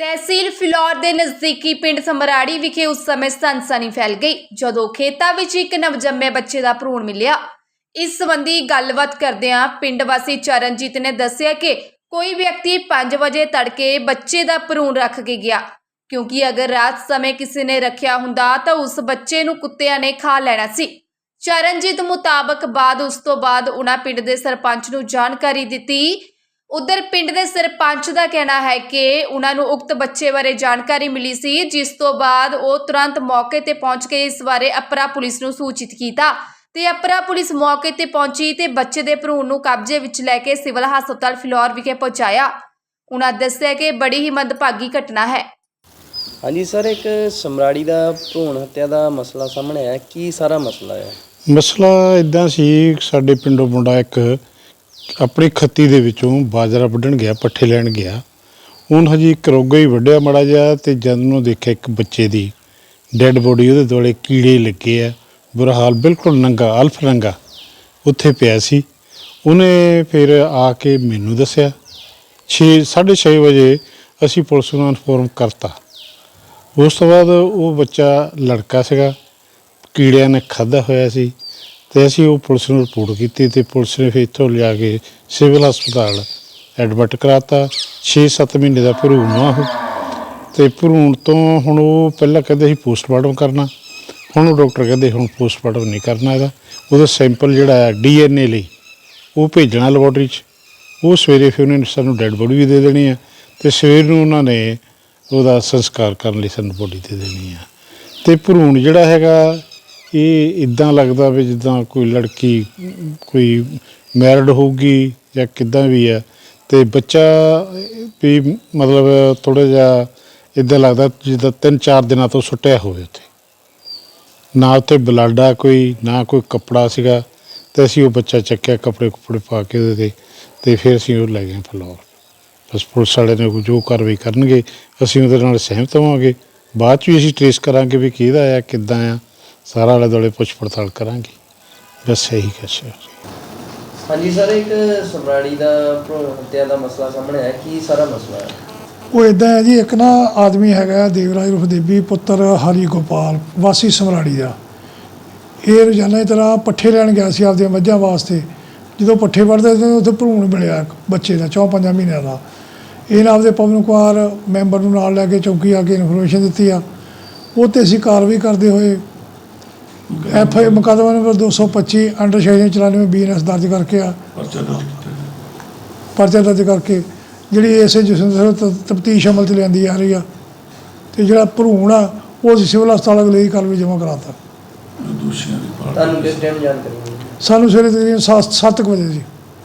ਤਹਿਸੀਲ ਫਿਲੌਰ ਦੇ ਨਜ਼ਦੀਕੀ ਪਿੰਡ ਸਮਰਾੜੀ ਵਿਖੇ ਉਸ ਸਮੇਂ ਸਨਸਨੀ ਫੈਲ ਗਈ, ਜਦੋਂ ਖੇਤਾਂ ਵਿੱਚ ਇੱਕ ਨਵਜੰਮੇ ਬੱਚੇ ਦਾ ਭਰੂਣ ਮਿਲਿਆ। ਇਸ ਸੰਬੰਧੀ ਗੱਲਬਾਤ ਕਰਦਿਆਂ ਪਿੰਡ ਵਾਸੀ ਚਰਨਜੀਤ ਨੇ ਦੱਸਿਆ ਕਿ ਕੋਈ ਵਿਅਕਤੀ 5 ਵਜੇ ਤੜਕੇ ਬੱਚੇ ਦਾ ਭਰੂਣ ਰੱਖ ਕੇ ਗਿਆ, ਕਿਉਂਕਿ ਅਗਰ ਰਾਤ ਸਮੇਂ ਕਿਸੇ ਨੇ ਰੱਖਿਆ ਹੁੰਦਾ ਤਾਂ ਉਸ ਬੱਚੇ ਨੂੰ ਕੁੱਤਿਆਂ ਨੇ ਖਾ ਲੈਣਾ ਸੀ। ਚਰਨਜੀਤ ਮੁਤਾਬਕ ਬਾਅਦ ਉਸ ਤੋਂ ਬਾਅਦ ਉਹਨਾਂ ਪਿੰਡ ਦੇ ਸਰਪੰਚ ਨੂੰ ਜਾਣਕਾਰੀ ਦਿੱਤੀ ਉਧਰ ਪਿੰਡ ਦੇ ਸਰਪੰਚ ਦਾ ਕਹਿਣਾ ਹੈ ਕਿ ਉਹਨਾਂ ਨੂੰ ਉਕਤ ਬੱਚੇ ਬਾਰੇ ਜਾਣਕਾਰੀ ਮਿਲੀ ਸੀ ਜਿਸ ਤੋਂ ਬਾਅਦ ਉਹ ਤੁਰੰਤ ਮੌਕੇ ਤੇ ਪਹੁੰਚ ਕੇ ਇਸ ਬਾਰੇ ਅਪਰਾ ਪੁਲਿਸ ਨੂੰ ਸੂਚਿਤ ਕੀਤਾ ਤੇ ਅਪਰਾ ਪੁਲਿਸ ਮੌਕੇ ਤੇ ਪਹੁੰਚੀ ਤੇ ਬੱਚੇ ਦੇ ਭਰੂਣ ਨੂੰ ਕਬਜ਼ੇ ਵਿੱਚ ਲੈ ਕੇ ਸਿਵਲ ਹਸਪਤਾਲ ਫਿਲੌਰ ਵਿਖੇ ਪਹੁੰਚਾਇਆ। ਉਹਨਾਂ ਦੱਸਿਆ ਕਿ ਬੜੀ ਹੀ ਮੰਦਭਾਗੀ ਘਟਨਾ ਹੈ। ਹਾਂਜੀ ਸਰ ਇੱਕ ਸਮਰਾੜੀ ਦਾ ਭਰੂਣ ਹੱਤਿਆ ਦਾ ਮਸਲਾ ਸਾਹਮਣੇ ਆਇਆ। ਕੀ ਸਾਰਾ ਮਸਲਾ ਹੈ? ਮਸਲਾ ਇਦਾਂ ਸੀ ਸਾਡੇ ਪਿੰਡੋਂ ਮੁੰਡਾ ਇੱਕ ਆਪਣੀ ਖੱਤੀ ਦੇ ਵਿੱਚੋਂ ਬਾਜਰਾ ਵੱਢਣ ਗਿਆ, ਪੱਠੇ ਲੈਣ ਗਿਆ। ਹੁਣ ਹਜੇ ਕਰੋਗਾ ਹੀ ਵੱਢਿਆ ਮੜਾ ਜਿਹਾ ਤੇ ਜਦ ਨੂੰ ਦੇਖਿਆ ਇੱਕ ਬੱਚੇ ਦੀ ਡੈੱਡ ਬੋਡੀ ਉਹਦੇ ਦੁਆਲੇ ਕੀੜੇ ਲੱਗੇ ਆ, ਬੁਰਾ ਹਾਲ, ਬਿਲਕੁਲ ਨੰਗਾ, ਅਲਫ ਨੰਗਾ, ਉੱਥੇ ਪਿਆ ਸੀ। ਉਹਨੇ ਫਿਰ ਆ ਕੇ ਮੈਨੂੰ ਦੱਸਿਆ 6 6:30 ਵਜੇ ਅਸੀਂ ਪੁਲਿਸ ਨੂੰ ਇਨਫੋਰਮ ਕਰਤਾ। ਉਸ ਤੋਂ ਬਾਅਦ ਉਹ ਬੱਚਾ ਲੜਕਾ ਸੀਗਾ, ਕੀੜਿਆਂ ਨੇ ਖਾਧਾ ਹੋਇਆ ਸੀ। ਤੇ ਅਸੀਂ ਉਹ ਪੁਲਿਸ ਨੂੰ ਰਿਪੋਰਟ ਕੀਤੀ ਤੇ ਪੁਲਿਸ ਨੇ ਫਿਰ ਇੱਥੋਂ ਲਿਆ ਕੇ ਸਿਵਲ ਹਸਪਤਾਲ ਐਡਮਿਟ ਕਰਾਤਾ। 6-7 ਮਹੀਨੇ ਦਾ ਭਰੂਣ ਆ ਉਹ। ਤੇ ਭਰੂਣ ਤੋਂ ਹੁਣ ਉਹ ਪਹਿਲਾਂ ਕਹਿੰਦੇ ਸੀ ਪੋਸਟਮਾਰਟਮ ਕਰਨਾ। ਹੁਣ ਉਹ ਡਾਕਟਰ ਕਹਿੰਦੇ ਹੁਣ ਪੋਸਟਮਾਰਟਮ ਨਹੀਂ ਕਰਨਾ ਇਹਦਾ। ਉਹਦਾ ਸੈਂਪਲ ਜਿਹੜਾ ਹੈ ਡੀਐਨਏ ਲਈ, ਉਹ ਭੇਜਣਾ ਲੈਬੋਰਟਰੀ 'ਚ। ਉਹ ਸਵੇਰੇ ਫਿਰ ਉਹਨੇ ਸਾਨੂੰ ਡੈੱਡ ਬੋਡੀ ਵੀ ਦੇ ਦੇਣੀ ਆ ਤੇ ਸਵੇਰ ਨੂੰ ਉਹਨਾਂ ਨੇ ਉਹਦਾ ਸੰਸਕਾਰ ਕਰਨ ਲਈ ਸਾਨੂੰ ਬੋਡੀ ਦੇ ਦੇਣੀ ਆ। ਤੇ ਭਰੂਣ ਜਿਹੜਾ ਹੈਗਾ ਇਹ ਇਦਾਂ ਲੱਗਦਾ ਵੀ ਜਿੱਦਾਂ ਕੋਈ ਲੜਕੀ, ਕੋਈ ਮੈਰਿਡ ਹੋਊਗੀ ਜਾਂ ਕਿੱਦਾਂ ਵੀ ਆ ਤੇ ਬੱਚਾ ਵੀ ਮਤਲਬ ਥੋੜਾ ਜਿਹਾ ਇਦਾਂ ਲੱਗਦਾ ਜਿੱਦਾਂ ਤਿੰਨ ਚਾਰ ਦਿਨਾਂ ਤੋਂ ਸੁੱਟਿਆ ਹੋਵੇ ਉੱਥੇ। ਨਾ ਉੱਥੇ ਬਲੱਡ ਆ ਕੋਈ, ਨਾ ਕੋਈ ਕੱਪੜਾ ਸੀਗਾ ਤੇ ਅਸੀਂ ਉਹ ਬੱਚਾ ਚੱਕਿਆ ਕੱਪੜੇ ਕੁਪੜੇ ਪਾ ਕੇ ਉਹਦੇ ਤੇ ਤੇ ਫਿਰ ਅਸੀਂ ਉਹ ਲੈ ਗਏ ਫਲੋਰ। ਬਸ ਪੁਲਿਸ ਵਾਲੇ ਨੇ ਜੋ ਕਾਰਵਾਈ ਕਰਨਗੇ, ਅਸੀਂ ਉਹਦੇ ਨਾਲ ਸਹਿਮਤ ਹੋਵਾਂਗੇ। ਬਾਅਦ ਚ ਵੀ ਅਸੀਂ ਟ੍ਰੇਸ ਕਰਾਂਗੇ ਵੀ ਕਿਹਦਾ ਆ, ਕਿੱਦਾਂ ਆ। ਸਾਰਾ ਆਲੇ ਦੁਆਲੇ ਪੁੱਛ ਪੜਤਾਲ ਕਰਾਂਗੇ। ਬਸ ਇਹੀ ਕੁਛ ਹੈ ਹਾਂਜੀ ਸਰ ਇੱਕ ਸਮਰਾੜੀ ਦਾ ਭਰੂਣ ਹੱਤਿਆ ਦਾ ਮਸਲਾ ਸਾਹਮਣੇ ਆਇਆ। ਕੀ ਸਾਰਾ ਮਸਲਾ ਹੈ? ਉਹ ਇਦਾਂ ਹੈ ਜੀ ਇੱਕ ਨਾ ਆਦਮੀ ਹੈਗਾ ਦੇਵਰਾਜ ਰੂਪ ਦੇਵੀ ਪੁੱਤਰ ਹਰੀ ਗੋਪਾਲ ਵਾਸੀ ਸਮਰਾੜੀ ਦਾ। ਇਹ ਰੋਜ਼ਾਨਾ ਦੀ ਤਰ੍ਹਾਂ ਪੱਠੇ ਲੈਣ ਗਿਆ ਸੀ ਆਪਦੀਆਂ ਮੱਝਾਂ ਵਾਸਤੇ। ਜਦੋਂ ਪੱਠੇ ਵੜਦੇ ਸੀ ਉੱਥੇ ਭਰੂਣ ਮਿਲਿਆ ਇੱਕ ਬੱਚੇ ਦਾ ਚੌਂ ਪੰਜਾਂ ਮਹੀਨਿਆਂ ਦਾ। ਇਹਨਾਂ ਆਪਦੇ ਪਵਨ ਕੁਮਾਰ ਮੈਂਬਰ ਨੂੰ ਨਾਲ ਲੈ ਕੇ ਚੌਕੀ ਆ ਕੇ ਇਨਫੋਰਮੇਸ਼ਨ ਦਿੱਤੀ ਆ। ਉਹ ਤੇ ਅਸੀਂ ਕਾਰਵਾਈ ਕਰਦੇ ਹੋਏ ਐਫ ਆਈ ਮੁਕੱਦਮਾ ਨੰਬਰ 225 ਅੰਡਰ ਸੈਕਸ਼ਨ 94 ਬੀਐਨਐਸ ਦਰਜ ਕਰਕੇ ਆ। ਪਰਚਾ ਦਰਜ ਕਰਕੇ ਜਿਹੜੀ ਇਸੇ ਜਸਵਿੰਦਰ ਤਫਤੀਸ਼ ਅਮਲ 'ਚ ਲਿਆਂਦੀ ਜਾ ਰਹੀ ਆ ਤੇ ਜਿਹੜਾ ਭਰੂਣ ਆ ਉਹ ਅਸੀਂ ਸਿਵਲ ਹਸਪਤਾਲ ਅਗਲੇ ਕਾਰਵਾਈ ਜਮ੍ਹਾਂ ਕਰਾਤਾ। ਤੁਹਾਨੂੰ ਕਿਸ ਟਾਈਮ ਜਾਣਕਾਰੀ ਸਾਨੂੰ ਸਵੇਰੇ ਤਕਰੀਬਨ 7 ਵਜੇ ਜੀ।